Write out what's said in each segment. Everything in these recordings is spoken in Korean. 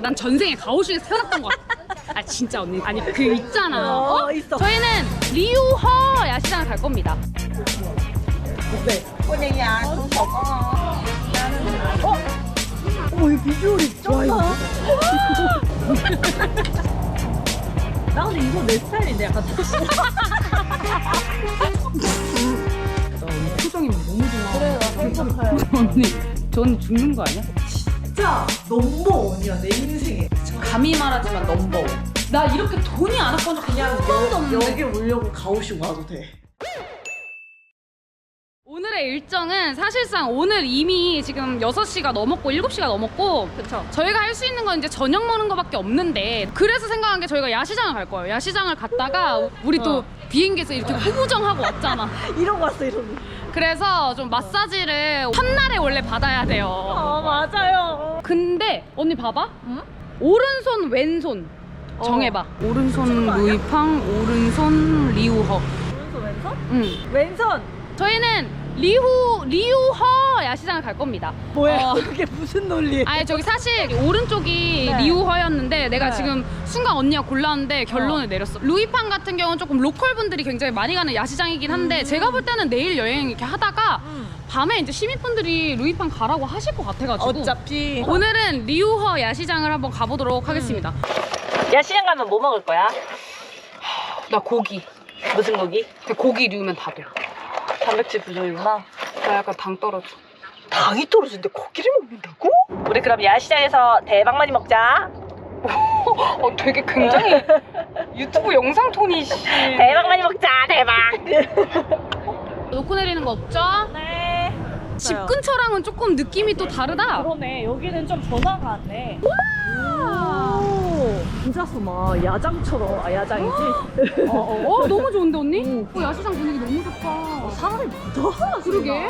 난 전생에 가오슝에서 태어났던 것 같아. 아, 진짜 언니. 아니 그 있잖아. 어, 어? 있어. 저희는 리우허 야시장 갈 겁니다. 네. 꼬냉이야 어? 어? 어머 이 비주얼이 좋아 나 근데 이거 내 스타일인데 약간 어, 표정이 너무 좋아. 그래 나 언니 전 죽는 거 아니야? 진짜 넘버원이야 내 인생에. 감히 말하지만 넘버. 나 이렇게 돈이 안 아까운 적 그냥 한 번도 없는데. 여기 오려고 가오슝 와도 돼. 오늘의 일정은 사실상 오늘 이미 지금 6시가 넘었고 7시가 넘었고 그쵸. 저희가 할 수 있는 건 이제 저녁 먹는 거밖에 없는데 그래서 생각한 게 저희가 야시장을 갈 거예요. 야시장을 갔다가 우리 또 어. 비행기에서 이렇게 후부정하고 왔잖아. 이러고 왔어 이러고. 그래서 좀 마사지를 첫날에 원래 받아야 돼요. 아 맞아요. 근데 언니 봐봐. 응? 오른손 왼손 어. 정해봐. 오른손 아니야? 루이팡, 오른손 리우허. 오른손 왼손? 응. 왼손. 저희는 리후 리우허 야시장을 갈 겁니다. 뭐야? 어. 그게 무슨 논리? 아니 저기 사실 오른쪽이 네. 리우허였는데 내가 네. 지금 순간 언니가 골랐는데 결론을 내렸어. 루이팡 같은 경우는 조금 로컬 분들이 굉장히 많이 가는 야시장이긴 한데 음. 제가 볼 때는 내일 여행 이렇게 하다가 음. 밤에 이제 시민분들이 루이팡 가라고 하실 것 같아가지고 어차피 오늘은 리우허 야시장을 한번 가보도록 하겠습니다. 야시장 가면 뭐 먹을 거야? 나 고기. 무슨 고기? 고기 류면 다 돼. 단백질 부족이구나. 나 약간 당 떨어져. 당이 떨어지는데 고기를 먹는다고? 우리 그럼 야시장에서 대박 많이 먹자. 어 되게 굉장히 유튜브 영상 톤이 씨. 대박 많이 먹자. 대박. 놓고 내리는 거 없죠? 네. 집 근처랑은 조금 느낌이 또 다르다. 그러네. 여기는 좀 전화가 왔네. 혼자서 막 야장처럼 아 야장이지? 어, 어, 어, 너무 좋은데 언니? 응. 어, 야시장 분위기 너무 좋다. 사람이 많다. 그러게.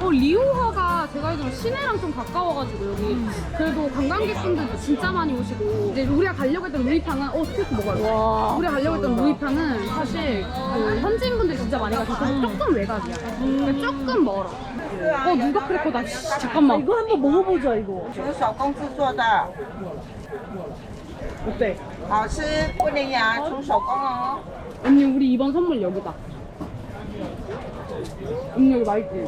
어 리오하가 제가 알기로 시내랑 좀 가까워가지고 여기 그래도 관광객분들도 진짜 많이 오시고 이제 우리가 가려고 했던 루이팡은 어 스테이크 먹어요. 와. 우리가 가려고 했던 루이팡은 사실 그 현지인분들이 진짜 많이 가서 그래서 조금 외곽이야. 그러니까 조금 멀어. 어 누가 크래커다. 씨, 아, 잠깐만. 이거 한번 먹어보자 이거. 纯手工制作的， 어때? 好吃。过年呀，纯手工哦。 언니 우리 이번 선물 여기다. 언니 여기 맛있지?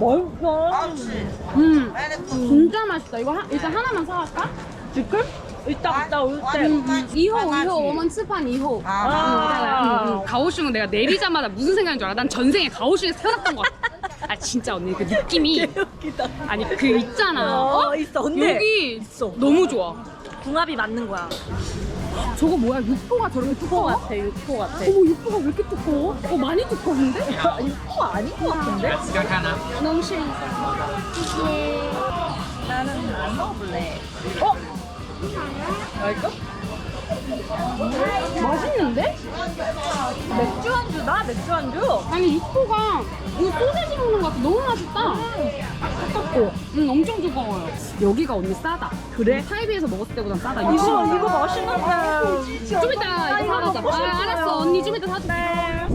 맛있어. 好吃。 음 来了， 진짜 맛있다. 이거 하, 일단 하나만 사갈까? 지금? 이따 이따 올 때. 음, 음. 2호 2호 오면 츠판 2호. 아, 아. 음, 음. 가오슝은 내가 내리자마자 무슨 생각인 줄 알아? 난 전생에 가오슝에서 태어났던 것 같아. 아 진짜 언니 그 느낌이 웃기다. 아니 그 있잖아. 어, 어? 있어. 근데 여기 있어. 너무 좋아. 궁합이 맞는 거야. 저거 뭐야? 육포가 저렇게 육포 두꺼워? 같아. 육포 같아. 어머 육포가 왜 이렇게 두꺼워? 어 많이 두꺼운데? 육포 아닌 것 같은데? 너무 싫어. 나는 안 먹어볼래. 어? 맛있어? 맛있는데? 맥주 안주다. 맥주 안주. 아니 육포가 이거 소세지 먹는 것 같아. 너무 맛있다. 두껍고. 응 엄청 두꺼워요. 여기가 언니 싸다. 그래? 타이비에서 먹었을 때보다 싸다. 이거 60원. 이거 맛있는데. 좀 이따 이거 사가자. 아, 알았어. 언니 좀 이따 사줄게.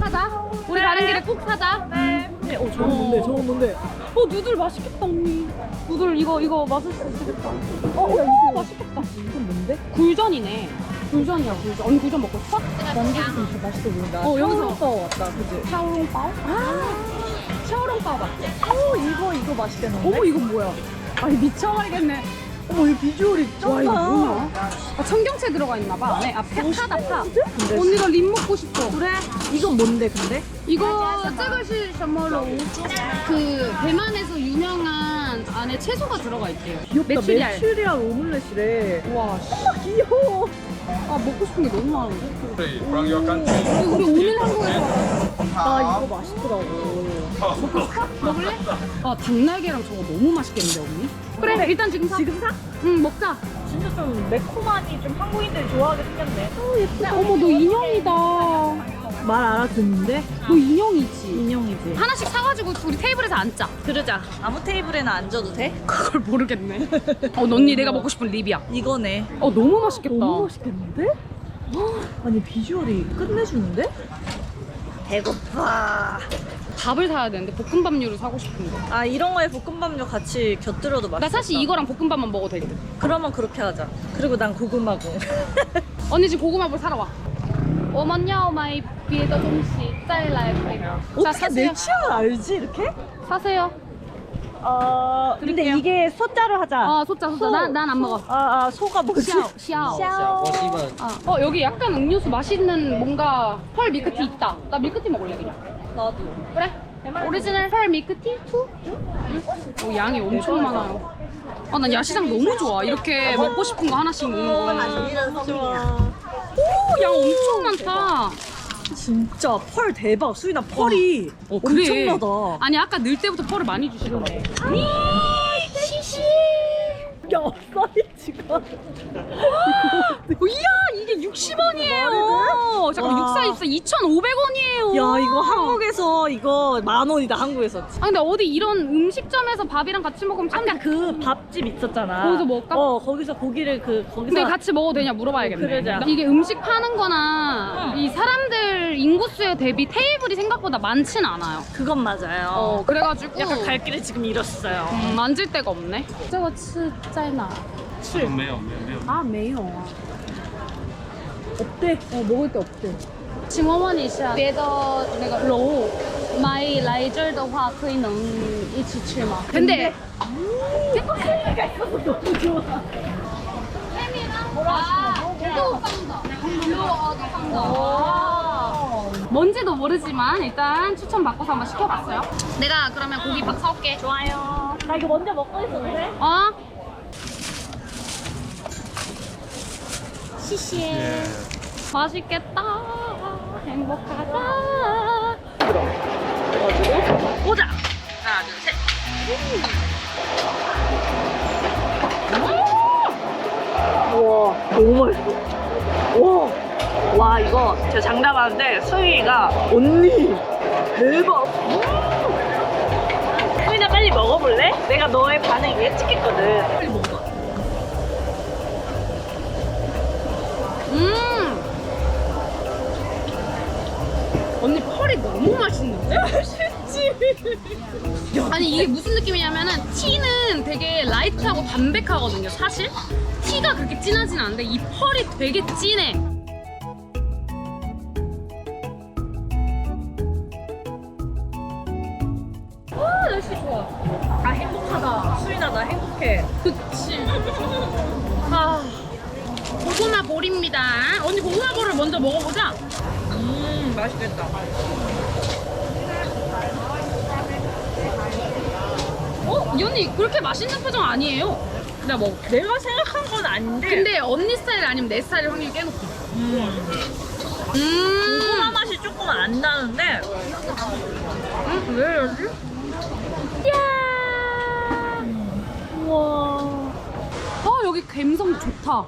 사자. 우리 가는 길에 꼭 사자. 네. 어, 저건 뭔데? 저건 뭔데? 어, 누들 맛있겠다, 언니. 누들 이거 이거 맛을 수 있겠다. 어, 오, 맛있겠다. 이건 뭔데? 굴전이네. 굴전이야, 굴전. 언니 굴전 먹고 싶어? 남자친구 진짜 맛있어 보인다. 어, 여기서. 샤오롱바오 왔다, 그지? 샤오롱바오? 아, 샤오롱바오 맞지? 어, 이거 이거 맛있겠는데? 어머, 이거 뭐야? 아니, 미쳐버리겠네. 어머, 이 비주얼이. 와, 이거 뭐야? 아, 청경채 들어가 있나 봐. 안에. 아, 페, 파다, 파. 근데 언니가 립 먹고 싶어. 그래? 이건 뭔데, 근데? 이거 뜨거시 셔머로 그 대만에서 유명한 안에 채소가 들어가 있대요. 귀엽다. 메추리알. 메추리알 오믈렛이래. 와, 씨. 아, 귀여워. 아 먹고 싶은 게 너무 많은데. from your country. 우리 오늘 한국에서 나 이거 맛있더라고. 먹을래? 아 닭날개랑 저거 너무 맛있겠는데 언니? 그래 일단 지금 사. 지금 사? 응 먹자. 진짜 좀 매콤하니 좀 한국인들이 좋아하게 생겼네. 어, 예쁘다. 어머 너 인형이다. 말 알아듣는데? 너 인형이지. 인형이지. 하나씩 사가지고 우리 테이블에서 앉자. 그러자. 아무 테이블에는 앉아도 돼? 그걸 모르겠네. 어 언니 내가 먹고 싶은 립이야. 이거네. 어 너무 맛있겠다. 너무 맛있겠는데? 아니 비주얼이 끝내주는데? 배고파. 밥을 사야 되는데 볶음밥류를 사고 싶은데. 아 이런 거에 볶음밥류 같이 곁들여도 맛있어. 나 사실 이거랑 볶음밥만 먹어도 될 듯. 그러면 그렇게 하자. 그리고 난 고구마고. 언니 지금 고구마볼 사러 와. 我们要买别的东西再来配。자 어떻게 사세요. 내 취향을 알지 이렇게? 사세요. 어 근데 드릴게요. 이게 소자로 하자. 아 소자 소자. 난난 안 먹어. 아, 아 소가 뭐지? 샤오 샤오. 샤오. 아, 어 여기 약간 음료수 맛있는 뭔가 펄 밀크티 있다. 나 밀크티 먹을래 그냥. 나도. 그래? 오리지널 펄 밀크 티 투? 응? 오, 양이 엄청 많아요. 아, 난 야시장 너무 좋아. 이렇게 먹고 싶은 거 하나씩 먹는 거. 좋아. 오, 양 엄청 많다. 진짜 펄 대박. 수인아 펄이 어, 그래. 엄청나다. 아니, 아까 넣을 때부터 펄을 많이 주시던데. 야 사이 지금. 어, 이야 이게 60원이에요. 잠깐 64, 64 2,500원이에요. 야 이거 한국에서 이거 만 원이다 한국에서. 아 근데 어디 이런 음식점에서 밥이랑 같이 먹으면 참. 아까 그 밥집 있었잖아. 거기서 먹을까? 어 거기서 고기를 그 거기서. 근데 같이 먹어도 되냐 물어봐야겠네. 어, 이게 음식 파는거나 이 사람들 인구수에 대비 테이블이 생각보다 많진 않아요. 그건 맞아요. 어 그래가지고 약간 갈 길을 지금 잃었어요. 음, 만질 데가 없네. 저거 진짜 나. 这个没有没有没有 아, 没有啊. 어때? 어, 먹을 데 없대. 请问问一下，别的那个楼买来这儿的话，可以能一起吃吗？ 근데 생각해보니까 있어서 너무 좋아. 아, 이거 싼다. 이거 어디 싼다. 뭔지도 모르지만 일단 추천 받고서 한번 시켜봤어요. 내가 그러면 고기 밥 사올게. 좋아요. 나 이거 먼저 먹고 있었는데. 어? 시시해. 맛있겠다. 행복하다. 보자. 하나, 둘, 셋. 우와, 너무 맛있어. 와, 와 이거 제가 장담하는데 수희가 언니 대박. 음. 수희나 빨리 먹어볼래? 내가 너의 반응 예측했거든. 빨리 먹어. 음. 언니 펄이 너무 맛있는데? 맛있지. 아니 이게 무슨 느낌이냐면은 티는 되게 라이트하고 담백하거든요 사실 티가 그렇게 진하진 않은데 이 펄이 되게 진해 아 날씨 좋아 아 행복하다. 수희나 나 행복해. 그치 아 고구마 볼입니다 언니 고구마 볼을 먼저 먹어보자 음 맛있겠다. 어? 이 언니 그렇게 맛있는 표정 아니에요 내가 먹을게 내가 생각한 건 아닌데. 근데 언니 스타일 아니면 내 스타일 확률 꽤 높아 음. 음 고구마 맛이 조금 안 나는데. 응? 왜 이러지? 이야. 아 여기 감성 좋다.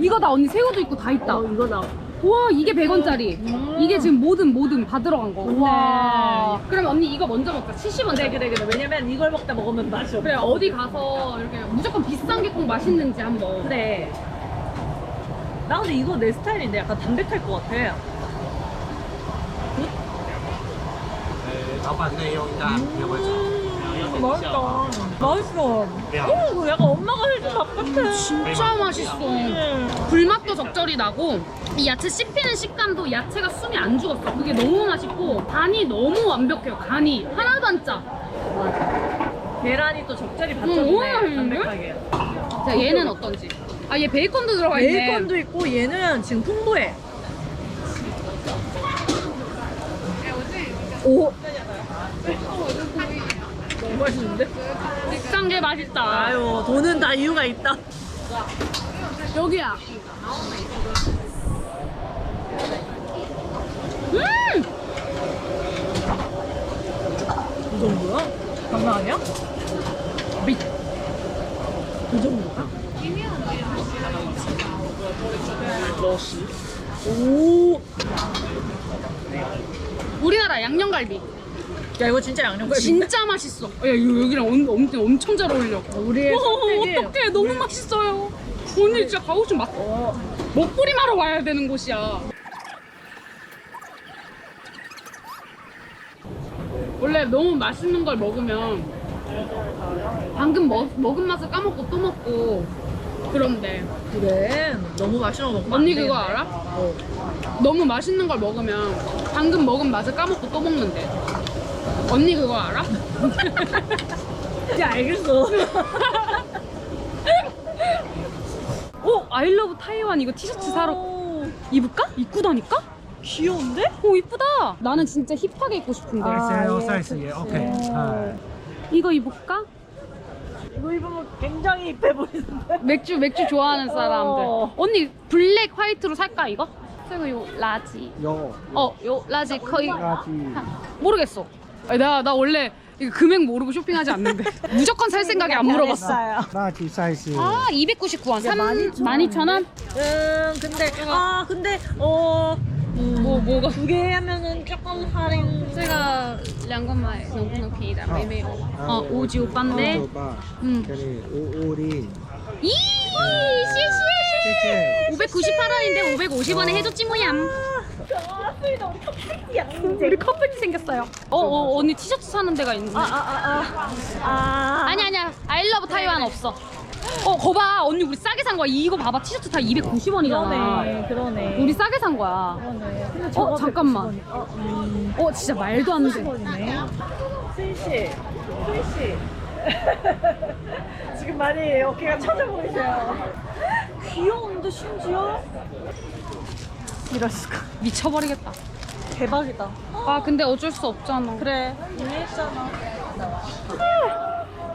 이거 다 언니 새우도 있고 다 있다. 어, 이거다. 우와 이게 100원짜리. 음. 이게 지금 모든 모든 다 들어간 거. 좋네. 우와. 그럼 언니 이거 먼저 먹자. 70원. 그래 그래 그래. 왜냐면 이걸 먹다 먹으면 맛이 없어. 그래 어디 가서 이렇게 무조건 비싼 게 꼭 맛있는지 한번. 그래. 나 근데 이거 내 스타일인데 약간 담백할 것 같아. 老板内用应该也会炒。 음, 맛있다. 맛있어. 어, 이거 약간 엄마가 해준 밥 같아. 진짜 맛있어. 불맛도 적절히 나고 이 야채 씹히는 식감도 야채가 숨이 안 죽었어. 그게 너무 맛있고 간이 너무 완벽해요. 간이 하나도 안 짜. 계란이 또 적절히 음, 받쳐주네. 음. 담백하게. 자 얘는 어떤지. 아 얘 베이컨도 들어가 있네. 베이컨도 있고 얘는 지금 풍부해. 오. 맛있는데? 비싼 게 맛있다. 아유, 돈은 다 이유가 있다. 여기야. 음! 이 정도야? 장난 아니야? 미- 이 정도야? 오. 우리나라 양념갈비. 야 이거 진짜 양념갈비. 진짜 맛있어. 야 이거 여기랑 엄, 엄청 엄청 잘 어울려. 우리의 어, 선택이. 어떡해 너무 맛있어요. 오늘 진짜 가고 싶은 맛. 어. 먹부림하러 와야 되는 곳이야. 원래 너무 맛있는 걸 먹으면 방금 먹, 먹은 맛을 까먹고 또 먹고 그런데 그래. 너무 맛있는 거 먹으면 언니 안 그거 되겠네. 알아? 너무 맛있는 걸 먹으면 방금 먹은 맛을 까먹고 또 먹는데 언니 그거 알아? 야, 알겠어. 어? 아이러브 타이완 이거 티셔츠 사러 오, 입을까? 입고 다니까? 귀여운데? 오 이쁘다 나는 진짜 힙하게 입고 싶은데 XL 사이즈 예, 오케이. 아. 이거 입을까? 이거 입으면 굉장히 이뻐 보이는데? 맥주 맥주 좋아하는 사람들 어. 언니 블랙 화이트로 살까 이거? 그리고 요 라지 요 어요 라지 거의 까지. 모르겠어 아니, 나, 나 원래 이거 금액 모르고 쇼핑하지 않는데 무조건 살 생각에 안 물어봤어 라지 사이즈. 아 299원 3 12,000원. 12,000원? 음, 근데, 아, 근데, 어, 뭐 뭐가? 두 개 하면은 조금 할인. 这个两个买能不能便宜点？没没有。哦，五九八呢？吧。嗯。这里五五零。咦，谢谢。谢谢。 598원인데 550원에 해줬지 뭐야. 우리 커플이 생겼어요. 어, 어, 언니 티셔츠 사는 데가 있는데. 아, 아, 아, 아. 아. 아니 아니야. 아이러브 타이완 없어. 어, 거봐. 언니 우리 싸게 산 거야. 이거 봐봐. 티셔츠 다 290원이잖아. 그러네, 그러네. 우리 싸게 산 거야. 그러네. 근데 어, 저거 잠깐만. 190원. 어, 음. 어, 진짜 말도 안 돼. 수이씨, 수이씨. 지금 많이 어깨가 쳐져 보이세요. 귀여운데 심지어? 이럴 수가. 미쳐버리겠다. 대박이다. 아, 근데 어쩔 수 없잖아. 그래, 이해했잖아.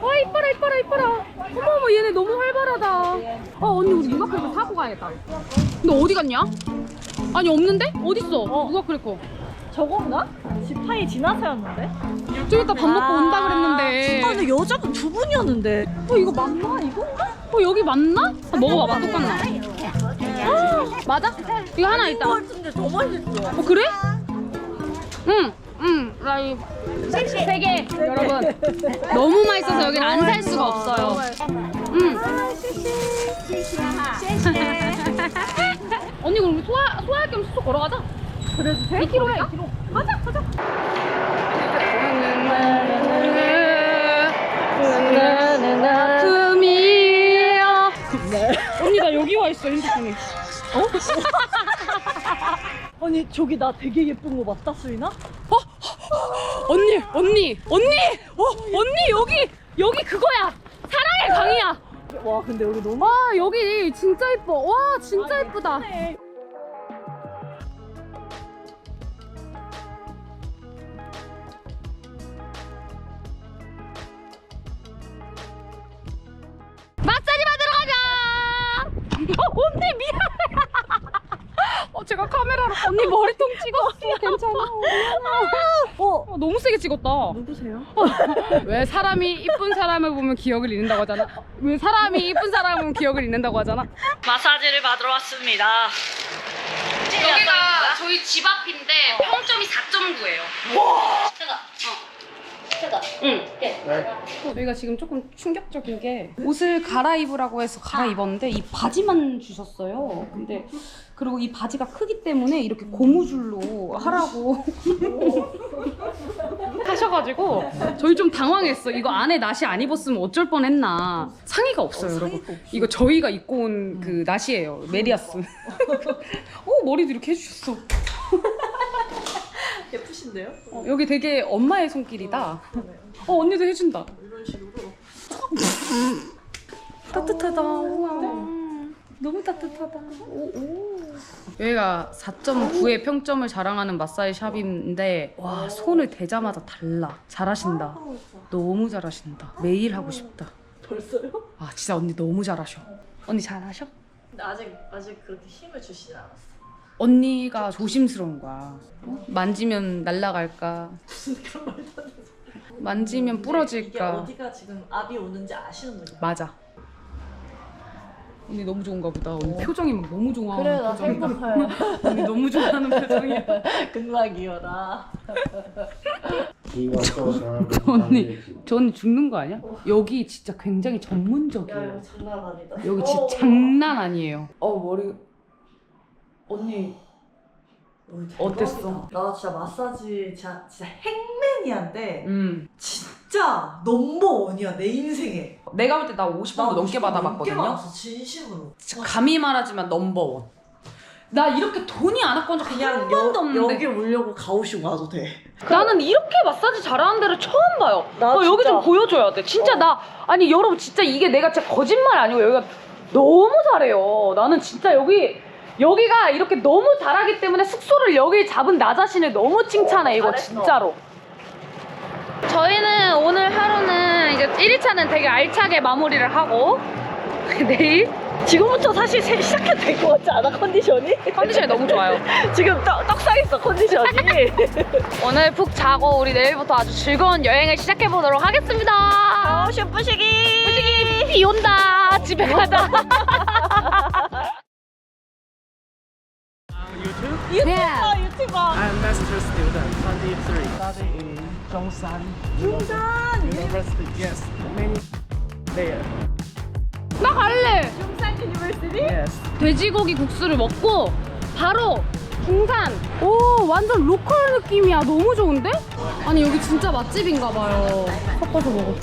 와 이뻐라 이뻐라 이뻐라 어머 어머 얘네 너무 활발하다 어 언니 우리 누가 크래커 사고 가야겠다 너 어디 갔냐? 아니 없는데? 어딨어? 누가 크래커 저건가? 지파이 지나서였는데? 좀 이따 밥 먹고 온다 그랬는데 아니 여자분 두 분이었는데. 어 이거 맞나? 이건가? 어 여기 맞나? 아, 먹어봐봐 똑같나? 아, 맞아? 이거 하나 있다. 어 같은데 더 맛있어. 그래? 응응 라이 세 개. 여러분. 너무 맛있어서 여긴 안 살 수가 없어요. 응. 언니 그럼 우리 소화, 소화할 겸 숙소 걸어가자. 그래도 돼? 2km야 2km 가자 가자. 금이야 언니 나 여기 와 있어 핸드폰이 아니 저기 나 되게 예쁜 거 맞다 수인아? 어? 언니 언니 언니! 어? 언니 여기 여기 그거야! 사랑의 강이야! 와 근데 여기 너무 와 여기 진짜 이뻐. 와 진짜 이쁘다. 마사지 찍었다 누구세요? 왜 사람이 이쁜 사람을 보면 기억을 잃는다고 하잖아. 왜 사람이 이쁜 사람을 보면 기억을 잃는다고 하잖아. 마사지를 받으러 왔습니다. 여기가 저희 집 앞인데 평점이 4.9예요. 와 응. 저희가 지금 조금 충격적인 게 옷을 갈아입으라고 해서 갈아입었는데 이 바지만 주셨어요. 근데 그리고 이 바지가 크기 때문에 이렇게 고무줄로 하라고 하셔가지고 저희 좀 당황했어. 이거 안에 나시 안 입었으면 어쩔 뻔했나. 상의가 없어요, 여러분. 이거 저희가 입고 온 그 나시예요. 메리아스. 오 머리도 이렇게 해주셨어. 예쁘신데요? 어, 여기 되게 엄마의 손길이다. 어, 언니도 해준다. 이런 식으로. 따뜻하다. 우와. 너무 따뜻하다. 오, 오. 여기가 4.9의 평점을 자랑하는 마사지 샵인데 와 손을 대자마자 달라. 잘하신다. 너무 잘하신다. 매일 하고 싶다. 벌써요? 아 진짜 언니 너무 잘하셔. 언니 잘하셔? 근데 아직 아직 그렇게 힘을 주시지 않았어. 언니가 조심스러운 거야. 어? 만지면 날아갈까? 만지면 이게 부러질까? 어디가 지금 압이 오는지 아시는 분이야. 맞아. 언니 너무 좋은가 보다. 언니 표정이 막 너무 좋아. 그래 나 표정이. 행복해. 언니 너무 좋아하는 표정이야. 극락이여라. 저 언니, 저 언니 죽는 거 아니야? 여기 진짜 굉장히 전문적이에요. 장난 아니다. 여기 진짜 장난 아니에요. 어 머리 언니 어땠어? 나 진짜 마사지 진짜, 진짜 행맨이한데 음. 진짜 넘버원이야 내 인생에 내가 볼 때 나 50번도 넘게 받아봤거든요. 받았어 진심으로 진짜 감히 말하지만 넘버원. 나 이렇게 돈이 안 아까운 적한 그냥 번도 여, 없는데. 여기 오려고 가오시고 와도 돼 나는 이렇게 마사지 잘하는 데를 처음 봐요. 나 어, 여기 좀 보여줘야 돼. 진짜 나 아니 여러분 진짜 이게 내가 진짜 거짓말 아니고 여기가 너무 잘해요. 나는 진짜 여기 여기가 이렇게 너무 잘하기 때문에 숙소를 여기 잡은 나 자신을 너무 칭찬해 이거 잘했어. 진짜로. 저희는 오늘 하루는 이제 1일차는 되게 알차게 마무리를 하고 내일 지금부터 사실 세- 시작해도 될 것 같지 않아 컨디션이? 컨디션이 너무 좋아요. 지금 떡, 떡상했어 컨디션이 오늘 푹 자고 우리 내일부터 아주 즐거운 여행을 시작해 보도록 하겠습니다. 뿌시기 솔직히 비 온다. 집에 가자. YouTube? 아 유튜버 I'm master student, 23. Study in Zhongshan. 중산 University. Yes, many there. 나 갈래. 중산 유니버시티? Yes. 돼지고기 국수를 먹고 바로 중산. 오 완전 로컬 느낌이야. 너무 좋은데? 아니 여기 진짜 맛집인가 봐요. 섞어서 먹어.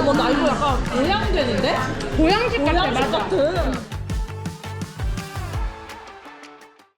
어머 나 이거 약간 고향되는데? 고향집 같아. 고향집 같은